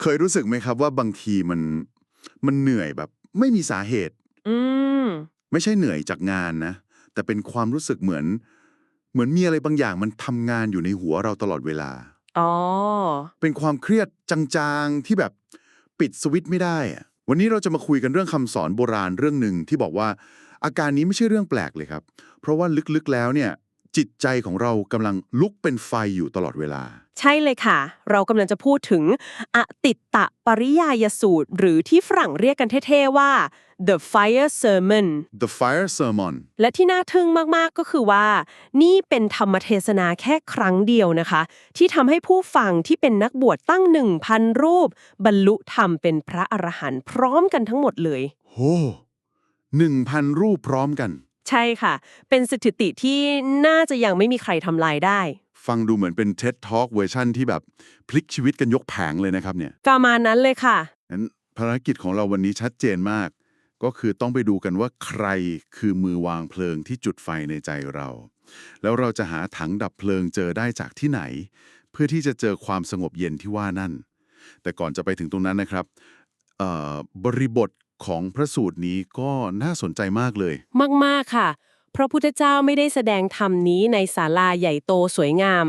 เคยรู้สึกไหมครับว่าบางทีมันมันเหนื่อยแบบ ไม่มีสาเหตุ อืม ไม่ใช่เหนื่อยจากงานนะ แต่เป็นความรู้สึกเหมือน เหมือนมีอะไรบางอย่างมันทำงานอยู่ในหัวเราตลอดเวลา อ๋อ เป็นความเครียดจางๆที่แบบปิดสวิตช์ไม่ได้อะวันนี้เราจะมาคุยกันเรื่องคำสอนโบราณเรื่องหนึ่งที่บอกว่า อาการนี้ไม่ใช่เรื่องแปลกเลยครับ เพราะว่าลึกๆแล้วเนี่ย จิตใจของเรากำลังลุกเป็นไฟอยู่ตลอดเวลา ใช่เลยค่ะ เรากำลังจะพูดถึงอติตตะปริยายสูตร หรือที่ฝรั่งเรียกกันเท่ๆว่า the fire sermon The Fire Sermon และที่น่าทึ่งมากๆก็คือว่า นี่เป็นธรรมเทศนาแค่ครั้งเดียวนะคะ ที่ทำให้ผู้ฟังที่เป็นนักบวชตั้ง 1,000 รูป บรรลุธรรมเป็นพระอรหันต์พร้อมกันทั้งหมดเลยโหหนึ่งพันรูปพร้อมกัน ใช่ค่ะ เป็นสถิติที่น่าจะยังไม่มีใครทำลายได้ ฟังดูเหมือนเป็น TED Talk เวอร์ชั่นที่แบบพลิกชีวิตกันยกแผงเลยนะครับเนี่ยประมาณนั้นเลยค่ะ นั้นภารกิจของเราวันนี้ชัดเจนมาก ก็คือต้องไปดูกันว่าใครคือมือวางเพลิงที่จุดไฟในใจเรา แล้วเราจะหาถังดับเพลิงเจอได้จากที่ไหน เพื่อที่จะเจอความสงบเย็นที่ว่านั่น แต่ก่อนจะไปถึงตรงนั้นนะครับเอ่อบริบท ของพระสูตรนี้ก็น่าสนใจมากเลย มาก ๆ ค่ะ พระพุทธเจ้าไม่ได้แสดงธรรมนี้ในศาลาใหญ่โตสวยงาม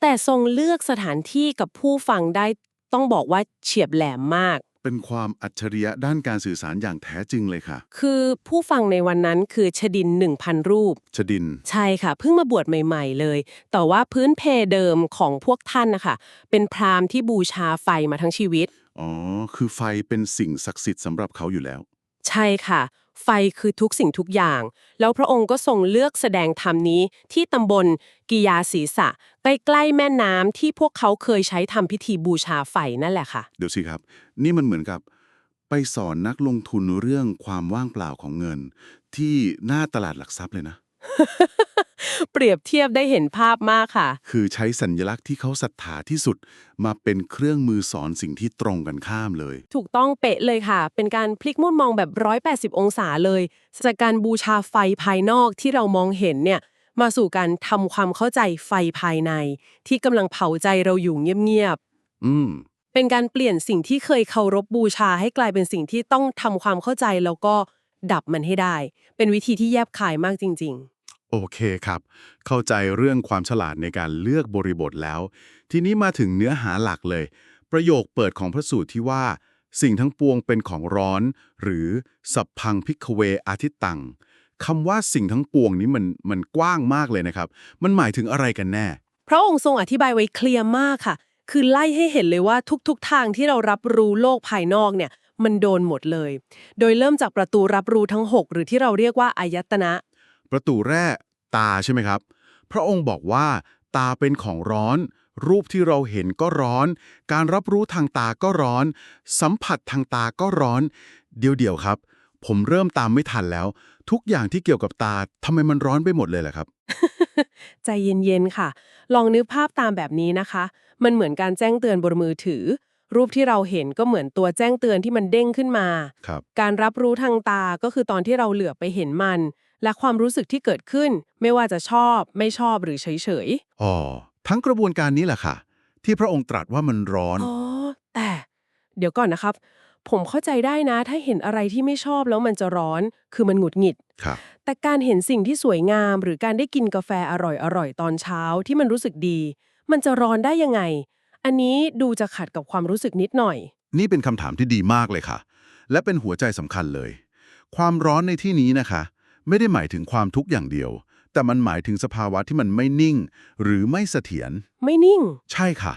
แต่ทรงเลือกสถานที่กับผู้ฟังได้ต้องบอกว่าเฉียบแหลมมาก เป็นความอัจฉริยะด้านการสื่อสารอย่างแท้จริงเลยค่ะ คือผู้ฟังในวันนั้นคือชดิน 1,000 รูป ชดิน ใช่ค่ะ เพิ่งมาบวชใหม่ ๆ เลย แต่ว่าพื้นเพเดิมของพวกท่านนะคะเป็นพราหมณ์ที่บูชาไฟมาทั้งชีวิต อ๋อ คือไฟเป็นสิ่งศักดิ์สิทธิ์สำหรับเขาอยู่แล้ว ใช่ค่ะ ไฟคือทุกสิ่งทุกอย่าง แล้วพระองค์ก็ทรงเลือกแสดงธรรมนี้ที่ตำบลกิยาศีสะใกล้ๆแม่น้ำที่พวกเขาเคยใช้ทำพิธีบูชาไฟนั่นแหละค่ะ เดี๋ยวสิครับ นี่มันเหมือนกับ ไปสอนนักลงทุนเรื่องความว่างเปล่าของเงิน ที่หน้าตลาดหลักทรัพย์เลยนะ เปรียบเทียบได้เห็นภาพมากค่ะ คือใช้สัญลักษณ์ที่เขาศรัทธาที่สุด มาเป็นเครื่องมือสอนสิ่งที่ตรงกันข้ามเลย ถูกต้องเป๊ะเลยค่ะ เป็นการพลิกมุมมองแบบ 180 องศาเลยจากการบูชาไฟภายนอกที่เรามองเห็นเนี่ยมาสู่การทำความเข้าใจไฟภายใน ที่กำลังเผาใจเราอยู่เงียบอืมๆเป็นการเปลี่ยนสิ่งที่เคยเคารพบูชาให้กลายเป็นสิ่งที่ต้องทำความเข้าใจแล้วก็ดับมันให้ได้ เป็นวิธีที่แยบคายมากจริง โอเคครับ เข้าใจเรื่องความฉลาดในการเลือกบริบทแล้ว ทีนี้มาถึงเนื้อหาหลักเลย ประโยคเปิดของพระสูตรที่ว่า สิ่งทั้งปวงเป็นของร้อน หรือสัพพังพิกเวอาทิตตังคำว่าสิ่งทั้งปวงนี้มันมันกว้างมากเลยนะครับ มันหมายถึงอะไรกันแน่ พระองค์ทรงอธิบายไว้เคลียร์มากค่ะ คือไล่ให้เห็นเลยว่าทุกๆทางที่เรารับรู้โลกภายนอกเนี่ยมันโดนหมดเลย โดยเริ่มจากประตูรับรู้ทั้ง 6 หรือที่เราเรียกว่าอายตนะ ประตูแรกตาใช่ไหมครับ พระองค์บอกว่าตาเป็นของร้อน รูปที่เราเห็นก็ร้อน การรับรู้ทางตาก็ร้อน สัมผัสทางตาก็ร้อนเดี๋ยวเดี๋ยวๆครับ ผมเริ่มตามไม่ทันแล้ว ทุกอย่างที่เกี่ยวกับตาทำไมมันร้อนไปหมดเลยล่ะครับ ใจเย็นๆค่ะ ลองนึกภาพตามแบบนี้นะคะ มันเหมือนการแจ้งเตือนบนมือถือ รูปที่เราเห็นก็เหมือนตัวแจ้งเตือนที่มันเด้งขึ้นมา ครับ การรับรู้ทางตาก็คือตอนที่เราเหลือบไปเห็นมัน และความรู้สึกที่เกิดขึ้นไม่ว่าจะชอบ ไม่ชอบหรือเฉยอ๋อ ทั้งกระบวนการนี้แหละค่ะ ที่พระองค์ตรัสว่ามันร้อนๆอ๋อ แต่ เดี๋ยวก่อนนะครับ ผมเข้าใจได้นะ ถ้าเห็นอะไรที่ไม่ชอบแล้วมันจะร้อน คือมันหงุดหงิด ครับ แต่การเห็นสิ่งที่สวยงาม หรือการได้กินกาแฟอร่อยๆตอนเช้าที่มันรู้สึกดี มันจะร้อนได้ยังไง อันนี้ดูจะขัดกับความรู้สึกนิดหน่อย นี่เป็นคำถามที่ดีมากเลยค่ะ และเป็นหัวใจสำคัญเลย ความร้อนในที่นี้นะคะ ไม่ได้หมายถึงความทุกข์อย่างเดียว แต่มันหมายถึงสภาวะที่มันไม่นิ่ง หรือไม่เสถียรไม่นิ่ง ใช่ค่ะ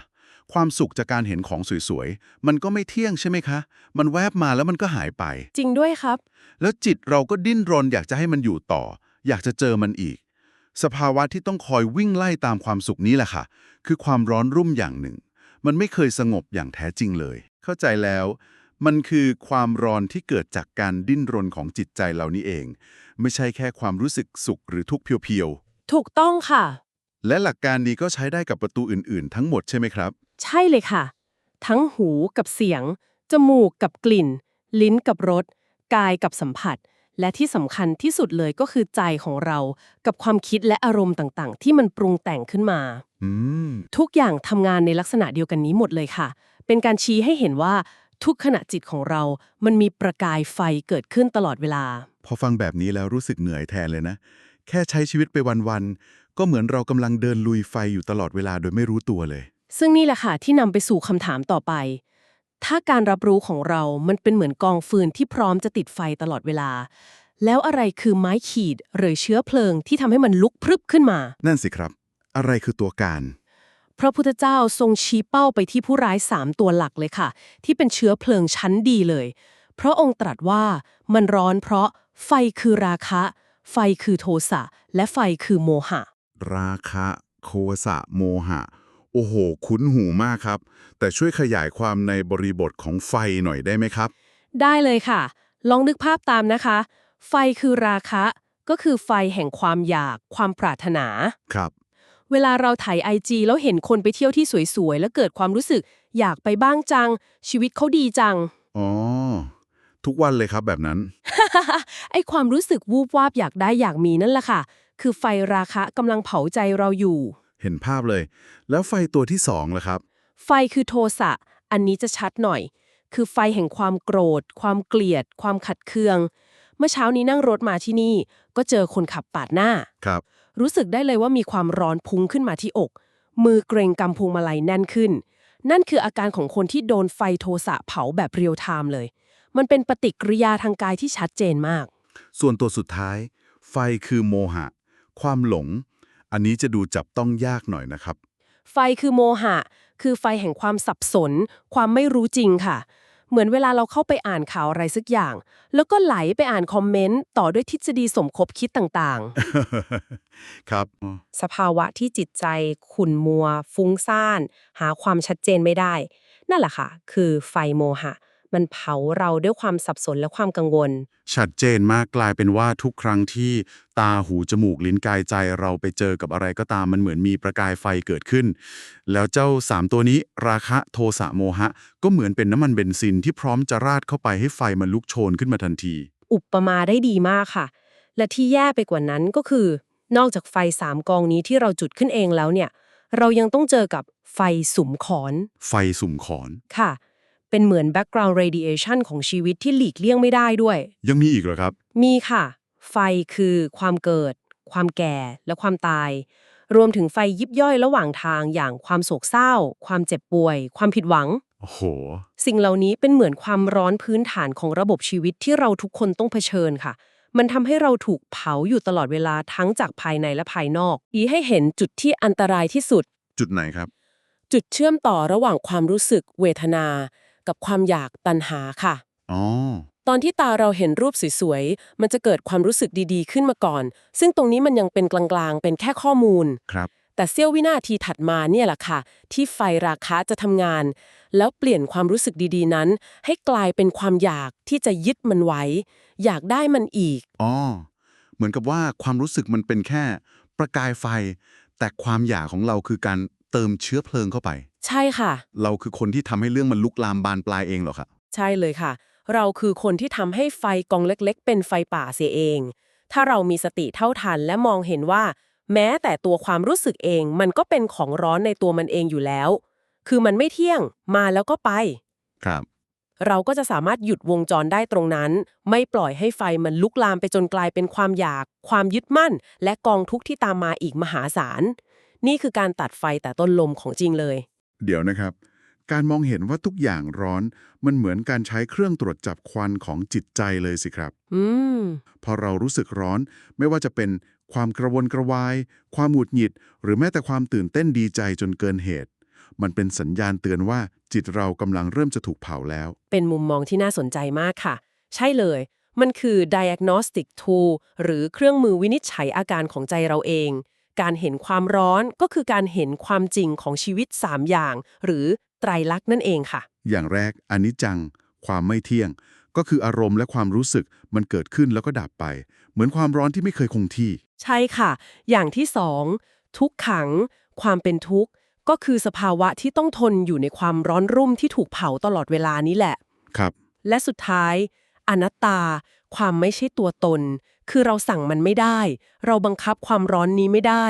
ความสุขจากการเห็นของสวยๆ มันก็ไม่เที่ยงใช่ไหมคะ มันแวบมาแล้วมันก็หายไป จริงด้วยครับ แล้วจิตเราก็ดิ้นรนอยากจะให้มันอยู่ต่อ อยากจะเจอมันอีก สภาวะที่ต้องคอยวิ่งไล่ตามความสุขนี้แหละค่ะ คือความร้อนรุ่มอย่างหนึ่ง มันไม่เคยสงบอย่างแท้จริงเลย เข้าใจแล้ว มันคือความร้อนที่เกิดจากการดิ้นรนของจิตใจเรานี่เอง ไม่ใช่แค่ความรู้สึกสุขหรือทุกข์เพียวถูกต้องค่ะๆและหลักการนี้ก็ใช้ได้กับประตูอื่นๆ ทั้งหมดใช่ไหมครับ ใช่เลยค่ะ ทั้งหูกับเสียง จมูกกับกลิ่น ลิ้นกับรส กายกับสัมผัส และที่สำคัญที่สุดเลยก็คือใจของเรา กับความคิดและอารมณ์ต่างๆ ที่มันปรุงแต่งขึ้นมาอืมทุกอย่างทำงานในลักษณะเดียวกันนี้หมดเลยค่ะ เป็นการชี้ให้เห็นว่า ทุกขณะจิตของเรา มันมีประกายไฟเกิดขึ้นตลอดเวลา พอฟังแบบนี้แล้วรู้สึกเหนื่อยแทนเลยนะ แค่ใช้ชีวิตไปวันๆ ก็เหมือนเรากำลังเดินลุยไฟอยู่ตลอดเวลาโดยไม่รู้ตัวเลย ซึ่งนี่แหละค่ะที่นำไปสู่คำถามต่อไป ถ้าการรับรู้ของเรา มันเป็นเหมือนกองฟืนที่พร้อมจะติดไฟตลอดเวลา แล้วอะไรคือไม้ขีดหรือเชื้อเพลิงที่ทำให้มันลุกพรึบขึ้นมา นั่นสิครับ อะไรคือตัวการ พระพุทธเจ้าทรงชี้เป้าไปที่ผู้ร้ายสามตัวหลักเลยค่ะ ที่เป็นเชื้อเพลิงชั้นดีเลยเพราะองค์ตรัสว่ามันร้อนเพราะไฟคือราคะ ไฟคือโทสะ และไฟคือโมหะ ราคะโคสะโมหะ โอ้โห คุ้นหูมากครับ แต่ช่วยขยายความในบริบทของไฟหน่อยได้ไหมครับ ได้เลยค่ะ ลองนึกภาพตามนะคะ ไฟคือราคะ ก็คือไฟแห่งความอยาก ความปรารถนา ครับ เวลาเราถ่ายไอจีแล้วเห็นคนไปเที่ยวที่สวยๆ แล้วเกิดความรู้สึก อยากไปบ้างจัง ชีวิตเขาดีจัง อ๋อ ทุกวันเลยครับแบบนั้น ไอความรู้สึกวูบวาบอยากได้อยากมีนั่นแหละค่ะ คือไฟราคะกำลังเผาใจเราอยู่ เห็นภาพเลย แล้วไฟตัวที่สองล่ะครับ ไฟคือโทสะ อันนี้จะชัดหน่อย คือไฟแห่งความโกรธ ความเกลียด ความขัดเคือง เมื่อเช้านี้นั่งรถมาที่นี่ ก็เจอคนขับปาดหน้า ครับ รู้สึกได้เลยว่ามีความร้อนพุ่งขึ้นมาที่อก มือเกรงกำพวงมาลัยแน่นขึ้น นั่นคืออาการของคนที่โดนไฟโทสะเผาแบบเรียลไทม์เลย มันเป็นปฏิกิริยาทางกายที่ชัดเจนมาก ส่วนตัวสุดท้าย ไฟคือโมหะ ความหลง อันนี้จะดูจับต้องยากหน่อยนะครับ ไฟคือโมหะ คือไฟแห่งความสับสน ความไม่รู้จริงค่ะ เหมือนเวลาเราเข้าไปอ่านข่าวอะไรสักอย่าง แล้วก็ไหลไปอ่านคอมเมนต์ต่อด้วยทฤษฎีสมคบคิดต่างครับๆสภาวะที่จิตใจขุ่นมัว ฟุ้งซ่าน หาความชัดเจนไม่ได้ นั่นแหละค่ะ คือไฟโมหะ มันเผาเราด้วยความสับสนและความกังวล ชัดเจนมากกลายเป็นว่าทุกครั้งที่ตาหูจมูกลิ้นกายใจเราไปเจอกับอะไรก็ตามมันเหมือนมีประกายไฟเกิดขึ้น แล้วเจ้าสามตัวนี้ราคะโทสะโมหะ ก็เหมือนเป็นน้ำมันเบนซินที่พร้อมจะราดเข้าไปให้ไฟมันลุกโชนขึ้นมาทันที อุปมาได้ดีมากค่ะ และที่แย่ไปกว่านั้นก็คือ นอกจากไฟสามกองนี้ที่เราจุดขึ้นเองแล้วเนี่ย เรายังต้องเจอกับไฟสุมขอน ไฟสุ่มขอนค่ะ เป็นเหมือน background radiation ของชีวิตที่หลีกเลี่ยงไม่ได้ด้วย ยังมีอีกเหรอครับ มีค่ะ ไฟคือความเกิด ความแก่ และความตาย รวมถึงไฟยิบย่อยระหว่างทางอย่างความโศกเศร้า ความเจ็บป่วย ความผิดหวัง โอ้โห สิ่งเหล่านี้เป็นเหมือนความร้อนพื้นฐานของระบบชีวิตที่เราทุกคนต้องเผชิญค่ะ มันทำให้เราถูกเผาอยู่ตลอดเวลาทั้งจากภายในและภายนอก อีให้เห็นจุดที่อันตรายที่สุด จุดไหนครับ จุดเชื่อมต่อระหว่างความรู้สึก เวทนา กับความอยากตัณหาค่ะ อ๋อ ตอนที่ตาเราเห็นรูปสวยๆ มันจะเกิดความรู้สึกดีๆ ขึ้นมาก่อน ซึ่งตรงนี้มันยังเป็นกลางๆ เป็นแค่ข้อมูล ครับ แต่เสี้ยววินาทีถัดมาเนี่ยแหละค่ะ ที่ไฟราคะจะทำงาน แล้วเปลี่ยนความรู้สึกดีๆนั้น ให้กลายเป็นความอยากที่จะยึดมันไว้ อยากได้มันอีก อ๋อ เหมือนกับว่าความรู้สึกมันเป็นแค่ประกายไฟ แต่ความอยากของเราคือการเติมเชื้อเพลิงเข้าไป ใช่ค่ะ เราคือคนที่ทำให้เรื่องมันลุกลามบานปลายเองเหรอครับใช่เลยค่ะ เราคือคนที่ทำให้ไฟกองเล็กๆ เป็นไฟป่าเสียเอง ถ้าเรามีสติเท่าทันและมองเห็นว่า แม้แต่ตัวความรู้สึกเองมันก็เป็นของร้อนในตัวมันเองอยู่แล้ว คือมันไม่เที่ยงมาแล้วก็ไป ครับ เราก็จะสามารถหยุดวงจรได้ตรงนั้น ไม่ปล่อยให้ไฟมันลุกลามไปจนกลายเป็นความอยาก ความยึดมั่น และกองทุกข์ที่ตามมาอีกมหาศาล นี่คือการตัดไฟแต่ต้นลมของจริงเลย เดี๋ยวนะครับ การมองเห็นว่าทุกอย่างร้อนมันเหมือนการใช้เครื่องตรวจจับควันของจิตใจเลยสิครับอืมพอเรารู้สึกร้อนไม่ว่าจะเป็นความกระวนกระวาย ความหงุดหงิด หรือแม้แต่ความตื่นเต้นดีใจจนเกินเหตุ มันเป็นสัญญาณเตือนว่าจิตเรากำลังเริ่มจะถูกเผาแล้ว เป็นมุมมองที่น่าสนใจมากค่ะ ใช่เลย มันคือ diagnostic tool หรือเครื่องมือวินิจฉัยอาการของใจเราเอง การเห็นความร้อนก็คือการเห็นความจริงของชีวิต 3 อย่าง หรือไตรลักษณ์นั่นเองค่ะ อย่างแรกอนิจจัง ความไม่เที่ยง ก็คืออารมณ์และความรู้สึกมันเกิดขึ้นแล้วก็ดับไป เหมือนความร้อนที่ไม่เคยคงที่ ใช่ค่ะ อย่างที่สองทุกขัง ความเป็นทุกข์ ก็คือสภาวะที่ต้องทนอยู่ในความร้อนรุ่มที่ถูกเผาตลอดเวลานี้แหละ ครับ และสุดท้าย อนัตตา ความไม่ใช่ตัวตน คือเราสั่งมันไม่ได้ เราบังคับความร้อนนี้ไม่ได้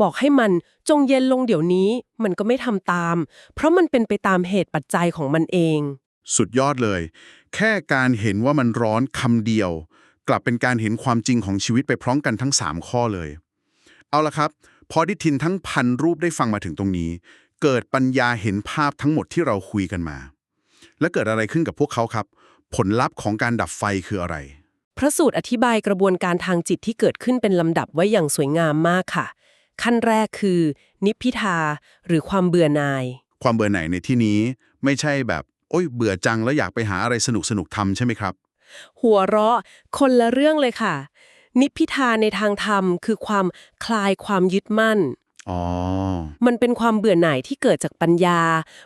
บอกให้มันจงเย็นลงเดี๋ยวนี้ มันก็ไม่ทำตาม เพราะมันเป็นไปตามเหตุปัจจัยของมันเอง สุดยอดเลย แค่การเห็นว่ามันร้อนคำเดียว กลับเป็นการเห็นความจริงของชีวิตไปพร้อมกันทั้ง 3 ข้อเลย เอาละครับ พอดิทินทั้งพันรูปได้ฟังมาถึงตรงนี้ เกิดปัญญาเห็นภาพทั้งหมดที่เราคุยกันมา และเกิดอะไรขึ้นกับพวกเขาครับ ผลลัพธ์ของการดับไฟคืออะไร พระสูตรอธิบายกระบวนการทางจิตที่เกิดขึ้นเป็นลำดับไว้อย่างสวยงามมากค่ะ ขั้นแรกคือ นิพพิทา หรือความเบื่อหน่าย ความเบื่อหน่ายในที่นี้ไม่ใช่แบบโอ้ยเบื่อจังแล้วอยากไปหาอะไรสนุกสนุกๆทำใช่ไหมครับ หัวเราะคนละเรื่องเลยค่ะ นิพพิทาในทางธรรม คือความคลายความยึดมั่นอ๋อมันเป็นความเบื่อหน่ายที่เกิดจากปัญญา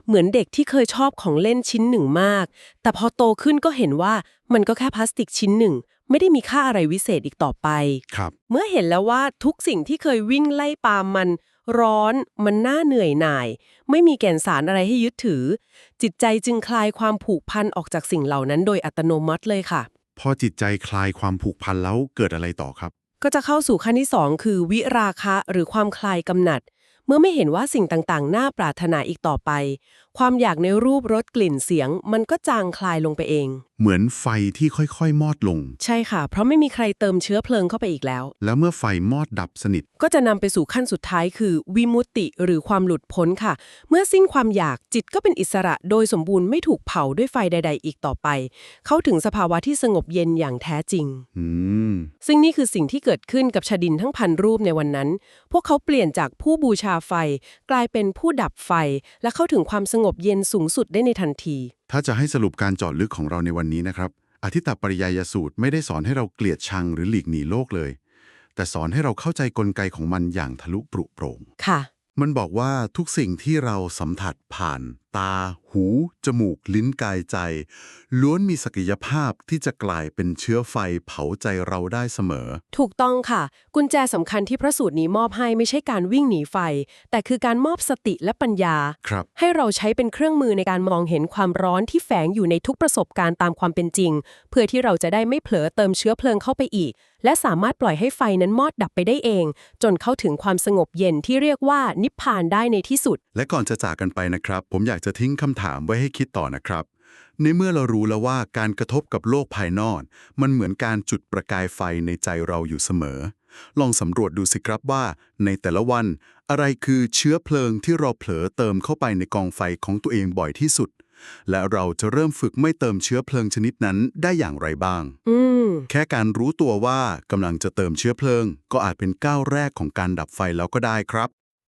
เหมือนเด็กที่เคยชอบของเล่นชิ้นหนึ่งมาก แต่พอโตขึ้นก็เห็นว่ามันก็แค่พลาสติกชิ้นหนึ่ง ไม่ได้มีค่าอะไรวิเศษอีกต่อไป ครับ เมื่อเห็นแล้วว่าทุกสิ่งที่เคยวิ่งไล่ปามมัน ร้อน มันน่าเหนื่อยหน่าย ไม่มีแก่นสารอะไรให้ยึดถือ จิตใจจึงคลายความผูกพันออกจากสิ่งเหล่านั้นโดยอัตโนมัติเลยค่ะ พอจิตใจคลายความผูกพันแล้วเกิดอะไรต่อครับ ก็จะเข้าสู่ขั้นที่ 2 คือวิราคะหรือความคลายกำหนัด เมื่อไม่เห็นว่าสิ่งต่างๆ น่าปรารถนาอีกต่อไป ความอยากในรูปรสกลิ่นเสียง มันก็จางคลายลงไปเอง เหมือนไฟที่ค่อยๆ มอดลง ใช่ค่ะ เพราะไม่มีใครเติมเชื้อเพลิงเข้าไปอีกแล้ว แล้วเมื่อไฟมอดดับสนิท ก็จะนำไปสู่ขั้นสุดท้ายคือ วิมุตติหรือความหลุดพ้นค่ะ เมื่อสิ้นความอยากจิตก็เป็นอิสระโดยสมบูรณ์ไม่ถูกเผาด้วยไฟใด ๆ อีกต่อไป เข้าถึงสภาวะที่สงบเย็นอย่างแท้จริง อืม ซึ่งนี่คือสิ่งที่เกิดขึ้นกับชาดินทั้งพันรูปในวันนั้น พวกเขาเปลี่ยนจากผู้บูชาไฟ กลายเป็นผู้ดับไฟ และเข้าถึงความสงบเย็นสูงสุดได้ในทันที ถ้าจะให้สรุปการเจอดลึกของเราในวันนี้นะครับ อธิตปริยายสูตรไม่ได้สอนให้เราเกลียดชังหรือหลีกหนีโลกเลย แต่สอนให้เราเข้าใจกลไกของมันอย่างทะลุปรุโปร่งค่ะ มันบอกว่าทุกสิ่งที่เราสัมผัสผ่าน ตา หู จมูก ลิ้นกายใจ ล้วนมีศักยภาพที่จะกลายเป็นเชื้อไฟเผาใจเราได้เสมอ ถูกต้องค่ะ กุญแจสำคัญที่พระสูตรนี้มอบให้ไม่ใช่การวิ่งหนีไฟ แต่คือการมอบสติและปัญญา ครับ ให้เราใช้เป็นเครื่องมือในการมองเห็นความร้อนที่แฝงอยู่ในทุกประสบการณ์ตามความเป็นจริง เพื่อที่เราจะได้ไม่เผลอเติมเชื้อเพลิงเข้าไปอีก และสามารถปล่อยให้ไฟนั้นมอดดับไปได้เอง จนเข้าถึงความสงบเย็นที่เรียกว่านิพพานได้ในที่สุด และก่อนจะจากกันไปนะครับ ผมอยากจะทิ้งคำถามไว้ให้คิดต่อนะครับ ในเมื่อเรารู้แล้วว่าการกระทบกับโลกภายนอก มันเหมือนการจุดประกายไฟในใจเราอยู่เสมอ ลองสำรวจดูสิครับว่า ในแต่ละวัน อะไรคือเชื้อเพลิงที่เราเผลอเติมเข้าไปในกองไฟของตัวเองบ่อยที่สุด และเราจะเริ่มฝึกไม่เติมเชื้อเพลิงชนิดนั้นได้อย่างไรบ้างอืมแค่การรู้ตัวว่ากำลังจะเติมเชื้อเพลิง ก็อาจเป็นก้าวแรกของการดับไฟแล้วก็ได้ครับ